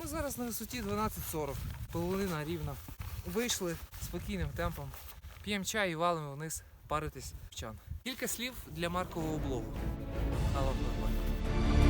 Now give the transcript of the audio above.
ми зараз на висоті 12.40. Половина рівна. Вийшли спокійним темпом. П'ємо чай і валимо вниз паритись в чан. Кілька слів для маркового блогу. Алло, нормально.